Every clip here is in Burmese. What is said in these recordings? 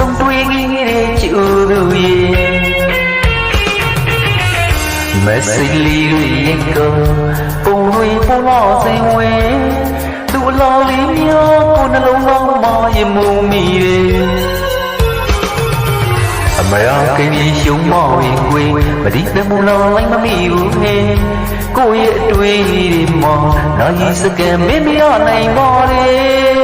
online မှာစုံတွေ့ခဲ့တဲ့ချူသူရဲ့ message လေးတွေရဲ့ကပုံတွေပေါ်လာစဉ်ဝင်သူ့အလားလေးများကိုနှလုံးသားမှာယမုံမိတယ်အမရကိန်းကြီးရှုံမောင်းရင်ကိုမဒီတမူလောလိုက်မမိဘူးဟဲ့ကိုယ့်ရဲ့အတွေ့အကြုံတွေမှာနိုင်စကံမင်းမရနိုင်ပါလေ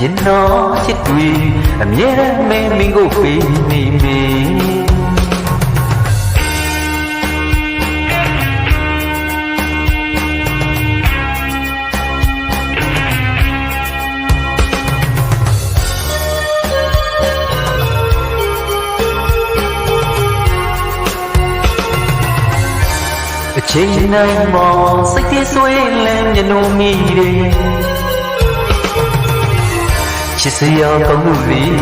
ကျဉ်းတော်ချစ်တွေအမြဲတမ်းမင်းမင်းကိုပေးနေမင်းအချိန်တိုင်းမှာစိတ်ကြီးဆွေးလန်းမျက်နှာမိတယ် ချစ်စရာကောင်းမှုလေး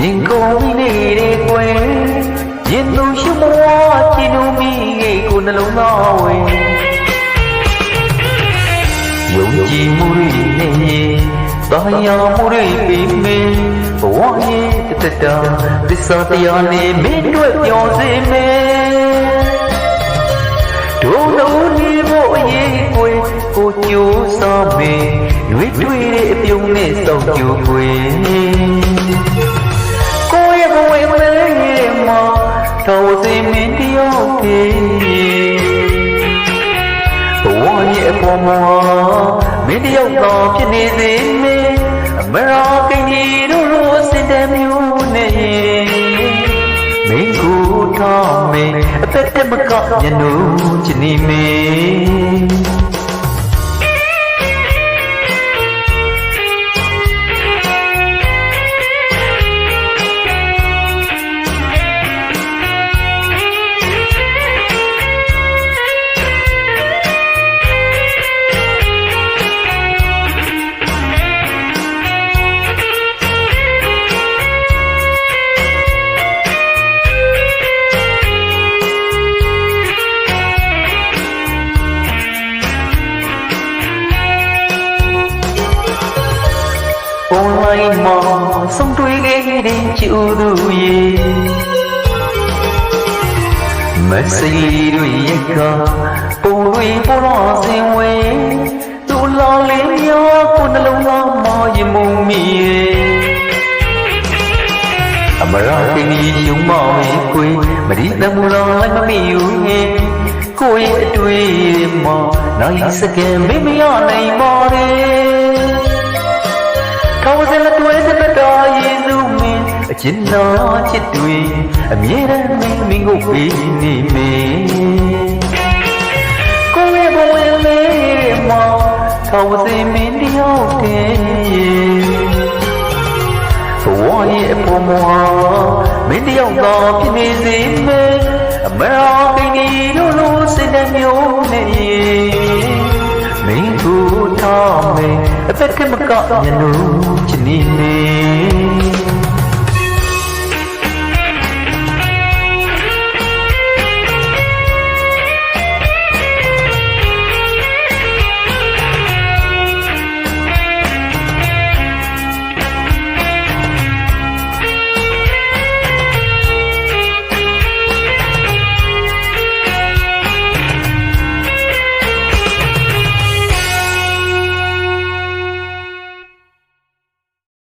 ရင်ကုန်မိနေတဲ့ကွယ်ရင်သူရှိမဝချင်လို့မိရဲ့ကိုနှလုံးသားဝင်ယုံကြည်မှုတွေနဲ့တာယာမှုတွေပြီးမင်းဘဝရဲ့တတတာသစ္စာတရားနဲ့မင်းတို့ပြောစေမယ်ဒုံလုံးနေဖို့အရေးကိုကိုကြိုးစားမေရွေးတွေ့တဲ့အ ပြုံးနဲ့စောင့်ကြိုးွယ်ကိုရဲ့ဘဝမလေးမှာတော်စင်မင်းတယောက်တည်းဘဝရဲ့အပေါ်မှာမင်းတယောက်တော့ဖြစ်နေစေမေအမရာကိန်းကြီးတို့လိုစင်တဲ့မျိုးနဲ့မင်းကိုထားမင်းအသက်တမကညနူးချင်နေမ င်း online မှာဆုံးတွေ့ခဲ့တဲ့ချူသူရဲ့ message တွေရဲ့ကပုံတွေပေါ်လာစဉ်ဝင်သူ့လာလေးများကိုနှလုံးသားမှာယမုံမိရဲ့အမရကင်းကြီးယုံမောင်ရဲ့ကိုယ်မဒီတမူလောလိုက်မမိဘူးဟင်ကိုယ့်ရဲ့အတွေ့မှာနိုင်စကံမမရနိုင်ပါနဲ့ ကောင်းစင်လက်တွဲတဲ့တော်ရည်သူမင်းအကျဉ်းတော်ချစ်တွေအမြဲတမ်းမင်းမင်းကိုပေးနေမင်းကိုယ့်ရဲ့ဘဝလေးမှာကောင်းစင်မင်းတယောက်တည်းဘဝရဲ့အပေါ်မှာမင်းတယောက်သာဖြစ်နေစေမယ်အမရာကိန်းဒီလိုလိုစင်တဲ့မျိုးနဲ့မင်း ကိုထားမယ်အသက်ကမကညနူးချင်နေ